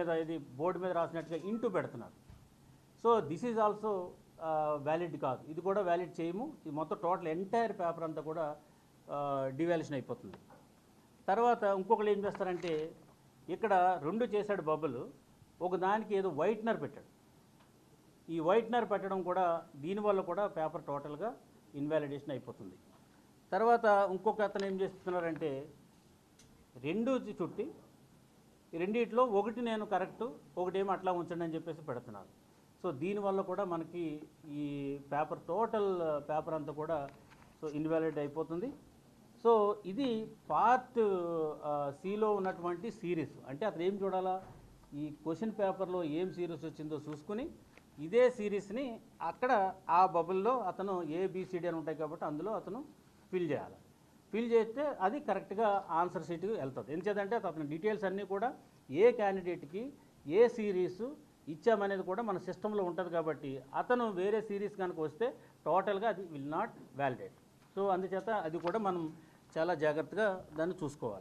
మీద ఇది బోర్డు మీద రాసినట్టుగా ఇంటూ పెడుతున్నారు. So this is also valid కాదు. ఇది కూడా వ్యాలిడ్ చేయము. ఇది మొత్తం టోటల్ ఎంటైర్ పేపర్ అంతా కూడా డివాల్యూషన్ అయిపోతుంది. తర్వాత ఇంకొకళ్ళు ఏం చేస్తారంటే ఇక్కడ రెండు చేశాడు బబ్బులు ఒక దానికి ఏదో వైట్నర్ పెట్టాడు. ఈ వైట్నర్ పెట్టడం కూడా దీనివల్ల కూడా పేపర్ టోటల్గా ఇన్వాలిడేషన్ అయిపోతుంది. తర్వాత ఇంకొక అతను ఏం చేస్తున్నారంటే రెండు చుట్టి రెండిట్లో ఒకటి నేను కరెక్ట్ ఒకటేమో అట్లా ఉంచండి అని చెప్పేసి పెడుతున్నారు. సో దీనివల్ల కూడా మనకి ఈ పేపర్ టోటల్ పేపర్ అంతా కూడా సో ఇన్వాలిడ్ అయిపోతుంది. సో ఇది పార్ట్ సిలో ఉన్నటువంటి సిరీస్. అంటే అతను ఏం చూడాలా? ఈ క్వశ్చన్ పేపర్లో ఏం సిరీస్ వచ్చిందో చూసుకుని ఇదే సిరీస్ని అక్కడ ఆ బబుల్లో అతను ఏబిసిడి అని ఉంటాయి కాబట్టి అందులో అతను ఫిల్ చేయాలి. ఫిల్ చేస్తే అది కరెక్ట్గా ఆన్సర్ షీట్కి వెళ్తుంది. ఎందుచేతంటే అతని డీటెయిల్స్ అన్నీ కూడా ఏ క్యాండిడేట్కి ఏ సిరీస్ ఇచ్చామనేది కూడా మన సిస్టంలో ఉంటుంది కాబట్టి అతను వేరే సిరీస్ కనుక వస్తే టోటల్గా అది విల్ నాట్ వ్యాలిడేట్. సో అందుచేత అది కూడా మనం చాలా జాగ్రత్తగా దాన్ని చూసుకోవాలి.